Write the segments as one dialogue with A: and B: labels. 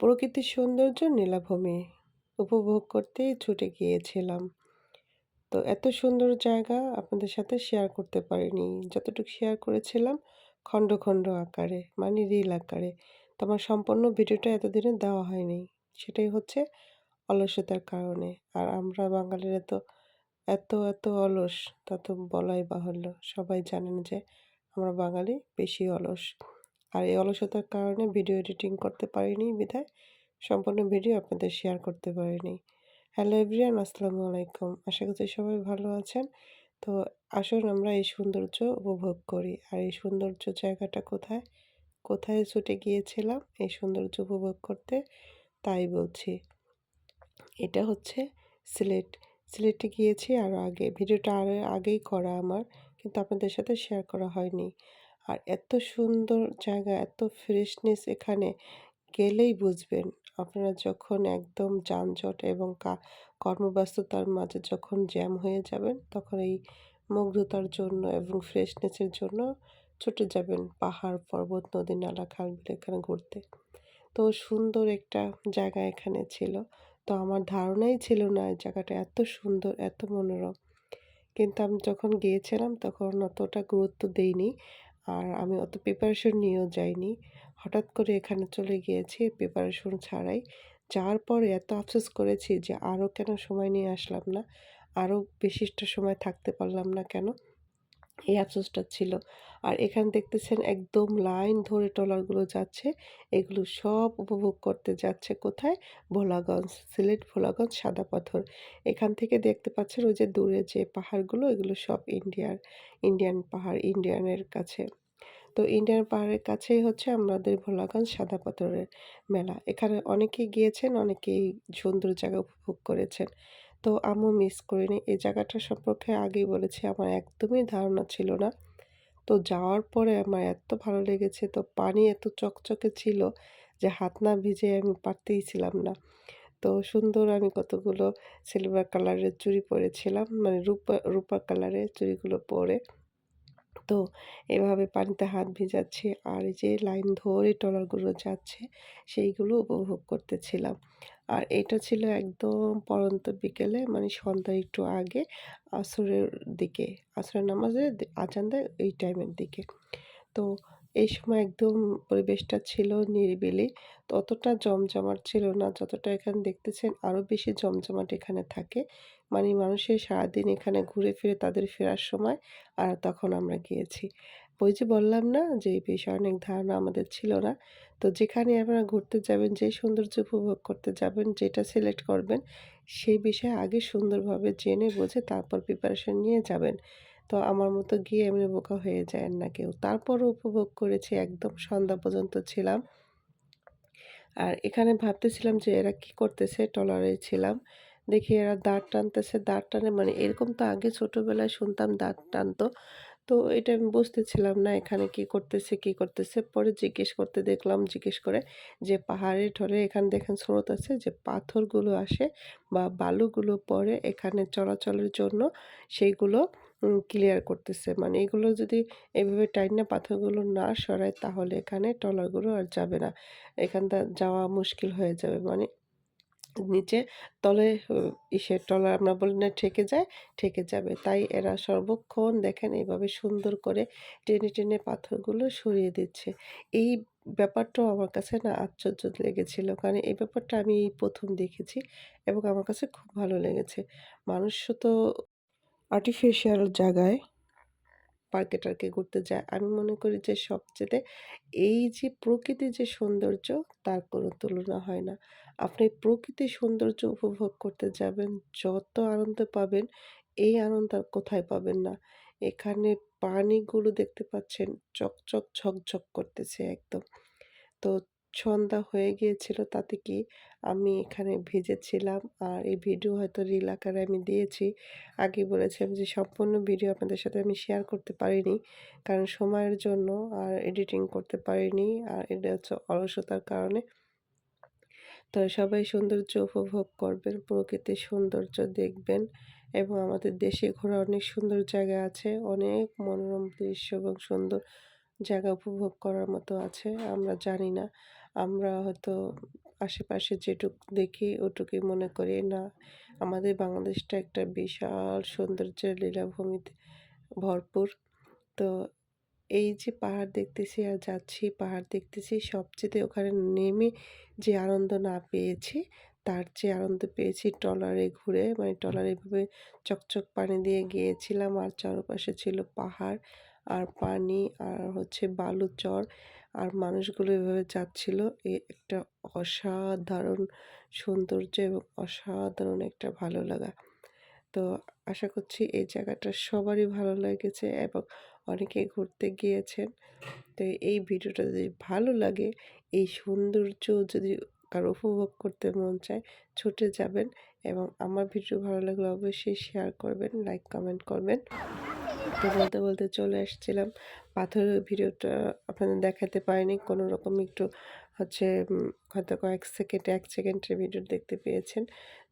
A: প্রকৃতির সৌন্দর্য নীলাভূমি উপভোগ করতেই ছুটে গিয়েছিলাম। তো এত সুন্দর জায়গা আপনাদের সাথে শেয়ার করতে পারিনি। যতটুকু শেয়ার করেছিলাম খণ্ড, খণ্ড আকারে মানে রিল আকারে। তো আমার সম্পূর্ণ ভিডিওটা এতদিনে দেওয়া হয়নি। সেটাই হচ্ছে অলসতার কারণে। আর আমরা বাঙালিরা তো এত, এত অলস তা তো বলাই বাহুল্য। সবাই জানেন যে আমরা বাঙালি বেশি অলস। আর এই অলসতার কারণে ভিডিও এডিটিং করতে পারিনি বিধায়, সম্পূর্ণ ভিডিও আপনাদের শেয়ার করতে পারিনি। হ্যালো এভরিয়ান আসসালামু আলাইকুম। আশা করছি সবাই ভালো আছেন। তো আসুন আমরা এই সৌন্দর্য উপভোগ করি। আর এই সৌন্দর্য জায়গাটা কোথায়? কোথায় ছুটে গিয়েছিলাম? এই সৌন্দর্য উপভোগ করতে তাই বলছি। এটা হচ্ছে সিলেট। সিলেটে গিয়েছি আরও আগে। ভিডিওটা আরও আগেই করা আমার, কিন্তু আপনাদের সাথে শেয়ার করা হয়নি। আর এত সুন্দর জায়গা, এত ফ্রেশনেস এখানে গেলেই বুঝবেন। আপনারা যখন একদম যানজট এবং কর্মব্যস্ততার মাঝে যখন জ্যাম হয়ে যাবেন, তখন এই মুগ্ধতার জন্য এবং ফ্রেশনেসের জন্য ছুটে যাবেন পাহাড়, পর্বত, নদী নালা খাল এখানে ঘুরতে। তো সুন্দর একটা জায়গা এখানে ছিল। তো আমার ধারণাই ছিল না এই জায়গাটা এত সুন্দর, এত মনোরম। কিন্তু আমি যখন গিয়েছিলাম তখন অতটা গুরুত্ব দেইনি। আর আমি অত প্রিপারেশন নিয়েও যাইনি। হঠাৎ করে এখানে চলে গিয়েছি প্রিপারেশন ছাড়াই। যাওয়ার পরে এত আফসোস করেছি যে আরও কেন সময় নিয়ে আসলাম না? আরও বেশিটা সময় থাকতে পারলাম না কেন? এই আফসোসটা ছিল। আর এখানে দেখতেছেন একদম লাইন ধরে ট্রলারগুলো যাচ্ছে। এগুলো সব উপভোগ করতে যাচ্ছে কোথায়? ভোলাগঞ্জ, সিলেট, ভোলাগঞ্জ, সাদা পাথর। এখান থেকে দেখতে পাচ্ছেন ওই যে দূরে যে পাহাড়গুলো, এগুলো সব ইন্ডিয়ার ইন্ডিয়ান পাহাড় ইন্ডিয়ানের কাছে। তো ইন্ডিয়ান পাহাড়ের কাছেই হচ্ছে আমাদের ভোলাগঞ্জ সাদা পাথরের মেলা। এখানে অনেকেই গিয়েছেন, অনেকেই সুন্দর জায়গা উপভোগ করেছেন। তো আমিও মিস করিনি। এই জায়গাটা সম্পর্কে আগেই বলেছি, আমার একদমই ধারণা ছিল না। তো যাওয়ার পরে আমার এত ভালো লেগেছে, তো পানি এত চকচকে ছিল যে হাত না ভিজে আমি পারতেই ছিলাম না। তো সুন্দর আমি কতগুলো সিলভার কালারের চুড়ি পরেছিলাম মানে রূপা রূপা কালারের চুড়িগুলো পরে। তো এভাবে পানিতে হাত ভিজাচ্ছি। আর যে লাইন ধরে ট্রলারগুলো যাচ্ছে, সেইগুলো উপভোগ করতেছিলাম। আর এটা ছিল একদম পরন্ত বিকেলে মানে সন্ধ্যা একটু আগে আসরের দিকে, আসরের নামাজের আজান দেয় এই টাইমের দিকে। তো এই সময় একদম পরিবেশটা ছিল নিরিবিলি। ততটা জমজমাট ছিল না, যতটা এখানে দেখতেছেন আরও বেশি জমজমাট এখানে থাকে। মানে মানুষের সারাদিন এখানে ঘুরে ফিরে তাদের ফেরার সময় আর তখন আমরা গিয়েছি। ওই যে বললাম না যে এই বিষয়ে অনেক ধারণা আমাদের ছিল না। তো যেখানে আপনারা ঘুরতে যাবেন, যে সৌন্দর্য উপভোগ করতে যাবেন, যেটা সিলেক্ট করবেন, সেই বিষয়ে আগে সুন্দরভাবে জেনে বুঝে তারপর প্রিপারেশন নিয়ে যাবেন। তো আমার মতো গিয়ে এমনি বোকা হয়ে যায় না কেউ। তারপরও উপভোগ করেছি, একদম সন্ধ্যা পর্যন্ত ছিলাম। আর এখানে ভাবতেছিলাম যে এরা কি করতেছে, টলারে ছিলাম। দেখি এরা দাঁড় টানতেছে, দাঁড় টানে মানে এরকম তো আগে ছোটোবেলায় শুনতাম দাঁড় টানতো। তো এটা আমি বুঝতেছিলাম না এখানে কি করতেছে কি করতেছে। পরে জিজ্ঞেস করতে দেখলাম, জিজ্ঞেস করে যে পাহাড়ে ঢলে এখানে দেখেন স্রোত আছে, যে পাথরগুলো আসে বা বালুগুলো পরে এখানে চলাচলের জন্য সেইগুলো ক্লিয়ার করতেছে। মানে এগুলো যদি এভাবে টাইনা পাথরগুলো না সরায়, তাহলে এখানে ট্রলারগুলো আর যাবে না। এখানটা যাওয়া মুশকিল হয়ে যাবে। মানে নিচে তলে ইসের ট্রলার আমরা বলি না ঠেকে যায়, ঠেকে যাবে। তাই এরা সর্বক্ষণ দেখেন এইভাবে সুন্দর করে টেনে টেনে পাথরগুলো সরিয়ে দিচ্ছে। এই ব্যাপারটাও আমার কাছে না আশ্চর্য লেগেছিল। কারণ এই ব্যাপারটা আমি প্রথম দেখেছি এবং আমার কাছে খুব ভালো লেগেছে। মানুষ তো আর্টিফিশিয়াল জায়গায় পার্কে টার্কে ঘুরতে যায়। আমি মনে করি যে সবচেয়ে এই যে প্রকৃতির যে সৌন্দর্য, তার কোনো তুলনা হয় না। আপনি প্রকৃতির সৌন্দর্য উপভোগ করতে যাবেন, যত আনন্দ পাবেন, এই আনন্দ আর কোথায় পাবেন না। এখানে পানিগুলো দেখতে পাচ্ছেন, চকচক ঝকঝক করতেছে একদম। তো সন্ধ্যা হয়ে গিয়েছিল তাতে কি আমি এখানে ভিজেছিলাম। আর এই ভিডিও হয়তো রিল আকারে আমি দিয়েছি। আগে বলেছিলাম যে সম্পূর্ণ ভিডিও আপনাদের সাথে আমি শেয়ার করতে পারিনি। কারণ সময়ের জন্য আর এডিটিং করতে পারিনি। আর এটা হচ্ছে অলসতার কারণে। তো সবাই সৌন্দর্য উপভোগ করবেন, প্রকৃতির সৌন্দর্য দেখবেন এবং আমাদের দেশে ঘোরা অনেক সুন্দর জায়গা আছে। অনেক মনোরম দৃশ্য এবং সুন্দর জায়গা উপভোগ করার মতো আছে, আমরা জানি না। আমরা হয়তো আশেপাশে যেটুক দেখি ওটুকুই মনে করি না। আমাদের বাংলাদেশটা একটা বিশাল সৌন্দর্যের লীলাভূমিতে ভরপুর। তো এই যে পাহাড় দেখতেছি আর যাচ্ছি, পাহাড় দেখতেছি, সবচেয়ে ওখানে নেমে যে আনন্দ না পেয়েছি, তার চেয়ে আনন্দ পেয়েছি ট্রলারে ঘুরে। মানে ট্রলারে এভাবে চকচক পানি দিয়ে গিয়েছিলাম আর চারপাশে ছিল পাহাড়। আর পানি আর হচ্ছে বালুর চর। আর মানুষগুলো এভাবে যাচ্ছিল। এ একটা অসাধারণ সৌন্দর্য এবং অসাধারণ একটা ভালো লাগা। তো আশা করছি এই জায়গাটা সবারই ভালো লেগেছে এবং অনেকে ঘুরতে গিয়েছেন। তো এই ভিডিওটা যদি ভালো লাগে, এই সৌন্দর্য যদি কারও উপভোগ করতে মন চায়, ছুটে যাবেন এবং আমার ভিডিও ভালো লাগলে অবশ্যই শেয়ার করবেন লাইক কমেন্ট করবেন। তো বলতে বলতে চলে আসছিলাম। পাথরের ভিডিওটা আপনাদের দেখাতে পারিনি। কোনো রকম একটু হচ্ছে হয়তো কয়েক সেকেন্ড, এক সেকেন্ডের ভিডিও দেখতে পেয়েছেন।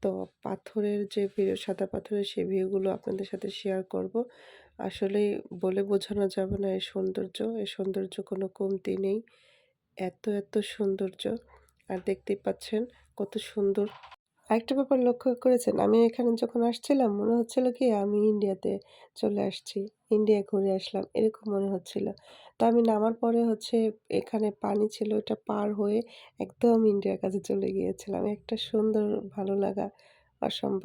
A: তো পাথরের যে ভিডিও, সাদা পাথরের সেই ভিডিওগুলো আপনাদের সাথে শেয়ার করব। আসলে বলে বোঝানো যাবে না এই সৌন্দর্য। এই সৌন্দর্য কোনো কমতি নেই। এত এত সৌন্দর্য। আর দেখতেই পাচ্ছেন কত সুন্দর আরেকটা ব্যাপার লক্ষ্য করেছেন? আমি এখানে যখন আসছিলাম, মনে হচ্ছিল কি, আমি ইন্ডিয়াতে চলে আসছি, ইন্ডিয়া ঘুরে আসলাম, এরকম মনে হচ্ছিল। তো আমি নামার পরে হচ্ছে এখানে পানি ছিল ওটা পার হয়ে একদম ইন্ডিয়ার কাছে চলে গিয়েছিলাম। একটা সুন্দর, ভালো লাগা, অসম্ভব।